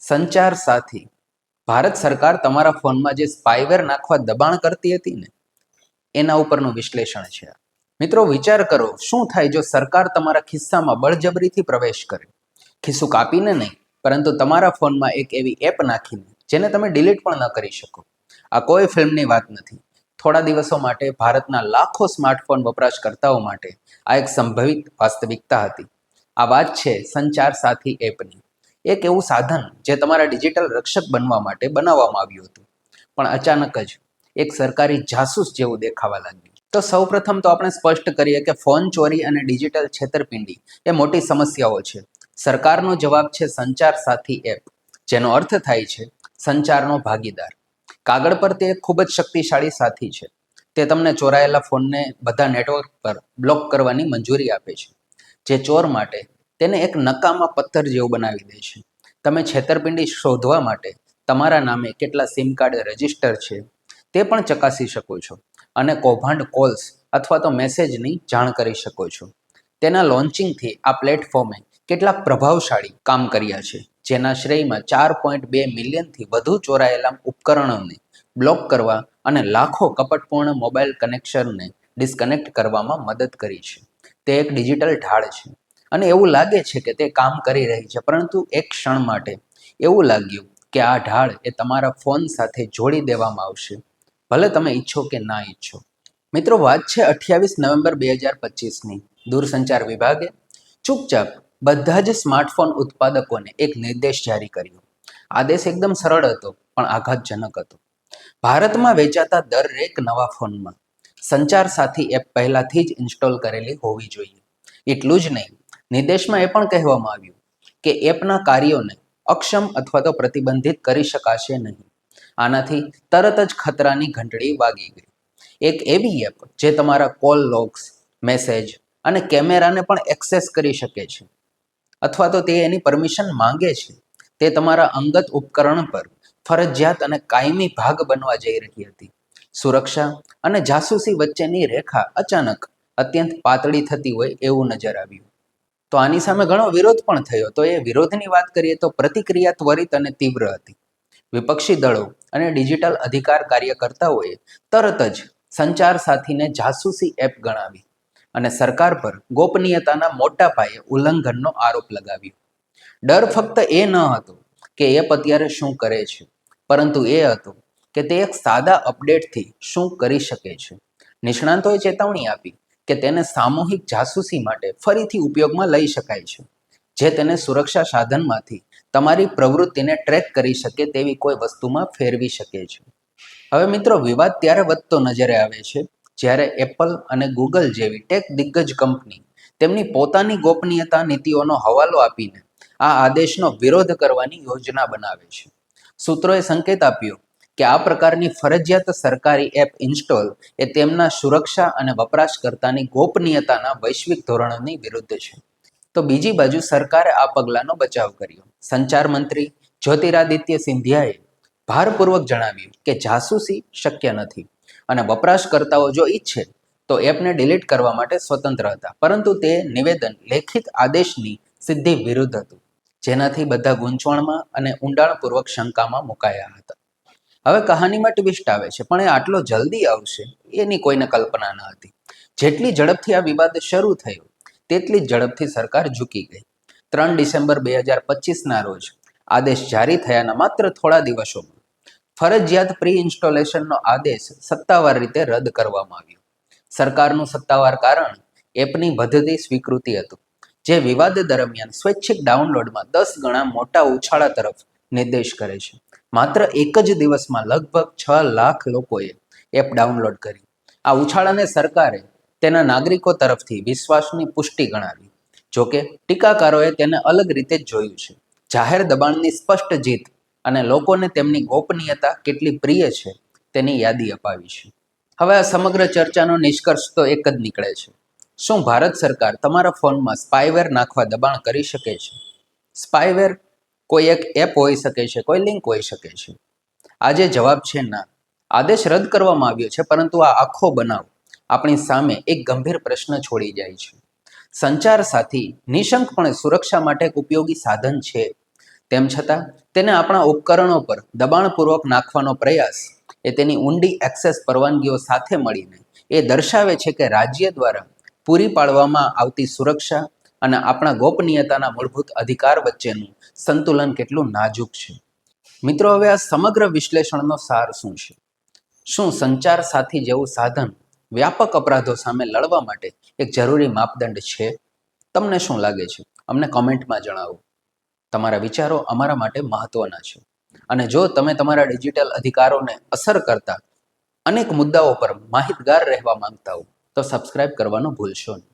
સંચાર સાથી. ભારત સરકાર તમારા ફોનમાં જે સ્પાઈવેર નાખવા દબાણ કરતી હતી ને, એના ઉપરનું વિશ્લેષણ છે. મિત્રો, વિચાર કરો, શું થાય જો સરકાર તમારા ખિસ્સામાં બળજબરીથી પ્રવેશ કરે? ખિસ્સું કાપીને નહીં, પરંતુ તમારા ફોનમાં એક એવી એપ નાખીને, જેને તમે ડિલીટ પણ ન કરી શકો. આ કોઈ ફિલ્મની વાત નથી. થોડા દિવસો માટે ભારતના લાખો સ્માર્ટફોન વપરાશકર્તાઓ માટે આ એક સંભવિત વાસ્તવિકતા હતી. આ વાત છે સંચાર સાથી એપની. એક એવું સાધન જે તમારા ડિજિટલ રક્ષક બનવા માટે બનાવવામાં આવ્યું હતું. પણ અચાનક જ એક સરકારી જાસૂસ જેવું દેખાવા લાગ્યું. તો સૌપ્રથમ તો આપણે સ્પષ્ટ કરીએ કે ફોન ચોરી અને ડિજિટલ છેતરપિંડી એ મોટી સમસ્યાઓ છે. સરકારનો જવાબ છે સંચાર સાથી એપ, જેનો અર્થ થાય છે સંચારનો ભાગીદાર. કાગળ પર તે ખૂબ જ શક્તિશાળી સાથી છે. તે તમને ચોરાયેલા ફોનને બધા નેટવર્ક પર બ્લોક કરવાની મંજૂરી આપે છે. જે ચોર માટે તેને એક નકામા પથ્થર જેવું બનાવી દે છે. તમે છેતરપિંડી શોધવા માટે તમારા નામે કેટલા સિમ કાર્ડ રજિસ્ટર છે તે પણ ચકાસી શકો છો અને કૌભાંડ કોલ્સ અથવા તો મેસેજની જાણ કરી શકો છો. તેના લોન્ચિંગથી આ પ્લેટફોર્મે કેટલાક પ્રભાવશાળી કામ કર્યા છે, જેના શ્રેયમાં ચાર પોઈન્ટ બે મિલિયનથી વધુ ચોરાયેલા ઉપકરણોને બ્લોક કરવા અને લાખો કપટપૂર્ણ મોબાઈલ કનેક્શનને ડિસ્કનેક્ટ કરવામાં મદદ કરી છે. તે એક ડિજિટલ ઢાળ છે. અને એવું લાગે છે કે તે કામ કરી રહી છે, પરંતુ એક ક્ષણ માટે એવું લાગ્યું કે આ ઢાળ એ તમારા ફોન સાથે જોડી દેવામાં આવશે. ભલે તમે ઈચ્છો કે ના ઈચ્છો. મિત્રો, વાત છે અઠ્યાવીસ નવેમ્બર બે હજાર પચીસની. દૂરસંચાર વિભાગે ચૂપચાપ બધા જ સ્માર્ટફોન ઉત્પાદકોને એક નિર્દેશ જારી કર્યો. આદેશ એકદમ સરળ હતો, પણ આઘાતજનક હતો. ભારતમાં વેચાતા દરેક નવા ફોનમાં સંચાર સાથી એપ પહેલાથી જ ઇન્સ્ટોલ કરેલી હોવી જોઈએ. એટલું જ નહીં નિર્દેશમાં એ પણ કહેવામાં આવ્યું કે એપના કાર્યોને અક્ષમ અથવા તો પ્રતિબંધિત કરી શકાશે નહીં. આનાથી તરત જ ખતરાની ઘંટડી વાગી ગઈ. એક એવી એપ જે તમારા કોલ લોગ્સ, મેસેજ અને કેમેરાને પણ એક્સેસ કરી શકે છે અથવા તો તે એની પરમિશન માંગે છે. તે તમારા અંગત ઉપકરણ પર ફરજિયાત અને કાયમી ભાગ બનવા જઈ રહી હતી. સુરક્ષા અને જાસૂસી વચ્ચેની રેખા અચાનક અત્યંત પાતળી થતી હોય એવું નજર આવ્યું. તો આની સામે ઘણો વિરોધ પણ થયો. તો એ વિરોધની વાત કરીએ તો પ્રતિક્રિયા ત્વરિત અને તીવ્ર હતી. વિપક્ષી દળો અને ડિજિટલ અધિકાર કાર્યકર્તાઓએ તરત જ સંચાર સાથીને જાસૂસી એપ ગણાવી અને સરકાર પર ગોપનીયતાના મોટા પાયે ઉલ્લંઘનનો આરોપ લગાવ્યો. ડર ફક્ત એ ન હતો કે એપ અત્યારે શું કરે છે, પરંતુ એ હતો કે તે એક સાદા અપડેટથી શું કરી શકે છે. નિષ્ણાંતોએ ચેતવણી આપી કે તેને સામૂહિક જાસૂસી માટે ફરીથી ઉપયોગમાં લઈ શકાય છે. જે તેને સુરક્ષા સાધનમાંથી તમારી પ્રવૃત્તિને ટ્રેક કરી શકે તેવી કોઈ વસ્તુમાં ફેરવી શકે છે. હવે મિત્રો, વિવાદ ત્યારે વધતો નજરે આવે છે જ્યારે એપલ અને ગૂગલ જેવી ટેક દિગ્ગજ કંપની તેમની પોતાની ગોપનીયતા નીતિઓનો હવાલો આપીને આ આદેશનો વિરોધ કરવાની યોજના બનાવે છે. સૂત્રોએ સંકેત આપ્યો કે આ પ્રકારની ફરજિયાત સરકારી એપ ઇન્સ્ટોલ એ તેમના સુરક્ષા અને વપરાશકર્તાની ગોપનીયતાના વૈશ્વિક ધોરણોની વિરુદ્ધ છે. તો બીજી બાજુ સરકારે આ પગલાંનો બચાવ કર્યો. સંચાર મંત્રી જ્યોતિરાદિત્ય સિંધિયાએ ભારપૂર્વક જણાવ્યું કે જાસૂસી શક્ય નથી અને વપરાશકર્તાઓ જો ઈચ્છે તો એપને ડિલીટ કરવા માટે સ્વતંત્ર હતા. પરંતુ તે નિવેદન લેખિત આદેશની સિદ્ધિ વિરુદ્ધ હતું. જેનાથી બધા ગૂંચવણમાં અને ઊંડાણપૂર્વક શંકામાં મુકાયા હતા. હવે કહાનીમાં ટ્વિસ્ટ આવે છે, પણ એ આટલો જલ્દી આવશે, એની કોઈને કલ્પના ન હતી. જેટલી ઝડપથી આ વિવાદ શરૂ થયો, તેટલી ઝડપથી સરકાર ઝૂકી ગઈ. ત્રણ ડિસેમ્બર બે હજાર પચીસના રોજ, આદેશ જારી થયાના માત્ર થોડા દિવસોમાં, ફરજિયાત પ્રી ઇન્સ્ટોલેશનનો આદેશ સત્તાવાર રીતે રદ કરવામાં આવ્યો. સરકારનું સત્તાવાર કારણ, એપની વધતી સ્વીકૃતિ હતું, જે વિવાદ દરમિયાન સ્વૈચ્છિક ડાઉનલોડમાં દસ ગણા મોટા ઉછાળા તરફ નિર્દેશ કરે છે. માત્ર એક જ દિવસમાં લગભગ છ લાખ લોકોએ એપ ડાઉનલોડ કરી આ ઉછાળાને સરકારે તેના નાગરિકો તરફથી વિશ્વાસની પુષ્ટિ ગણાવી. જોકે, ટીકાકારોએ તેને અલગ રીતે જ જોયું છે. જાહેર દબાણની સ્પષ્ટ જીત અને લોકોને તેમની ગોપનીયતા કેટલી પ્રિય છે તેની યાદી અપાવી છે. હવે આ સમગ્ર ચર્ચાનો નિષ્કર્ષ તો એક જ નીકળે છે. શું ભારત સરકાર તમારા ફોનમાં સ્પાયવેર નાખવા દબાણ કરી શકે છે? સ્પાઈવેર કોઈ એક એપ હોઈ શકે છે, કોઈ લિંક હોઈ શકે છે. આજે જવાબ છે ના. આદેશ રદ કરવામાં આવ્યો છે, પરંતુ આ આખો બનાવ આપણી સામે એક ગંભીર પ્રશ્ન છોડી જાય છે. સંચાર સાથી નિશંકપણે સુરક્ષા માટે એક ઉપયોગી સાધન છે. તેમ છતાં, તેને આપણા ઉપકરણો પર દબાણપૂર્વક નાખવાનો પ્રયાસ એ તેની ઊંડી એક્સેસ પરવાનગીઓ સાથે મળીને એ દર્શાવે છે કે રાજ્ય દ્વારા પૂરી પાડવામાં આવતી સુરક્ષા અને આપણા ગોપનીયતાના મૂળભૂત અધિકાર વચ્ચેનું સંતુલન કેટલું નાજુક છે. મિત્રો, હવે આ સમગ્ર વિશ્લેષણનો સાર શું છે? શું સંચાર સાથી જેવું સાધન વ્યાપક અપરાધો સામે લડવા માટે એક જરૂરી માપદંડ છે? તમને શું લાગે છે? અમને કોમેન્ટમાં જણાવો. તમારા વિચારો અમારા માટે મહત્વના છે. અને જો તમે તમારા ડિજિટલ અધિકારોને અસર કરતા અનેક મુદ્દાઓ પર માહિતગાર રહેવા માંગતા હો, તો સબસ્ક્રાઇબ કરવાનું ભૂલશો નહીં.